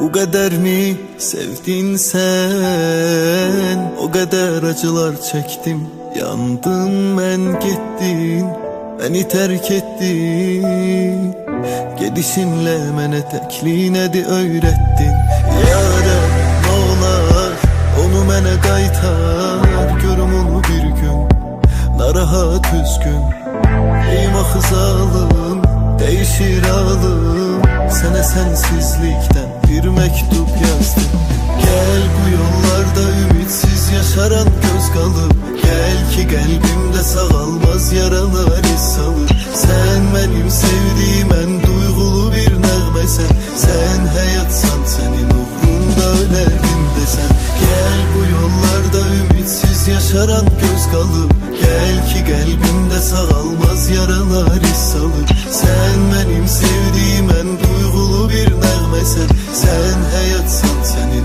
Bu kadar mi sevdin sen? O kadar acılar çektim. Yandım ben gittin Beni terk ettin. Gedişinle mene tekliğinedi öğrettin. Yara ne olar Onu mene qaytar Görüm onu bir gün Narahat üzgün. Eyvah zalım Değişir alım. Sana sensizlikten bir mektup yazdım Gel bu yollarda ümitsiz yaşaran göz kalıp Gel ki kalbimde sağalmaz yaralar iz salır Sen benim sevdiğim en duygulu bir nəğmesen Sen hayatsan senin uğrunda ölerdim desen. Gel bu yollarda ümitsiz yaşaran göz kalıp Gel ki kalbimde Nəğmesen Sen hayatsan sen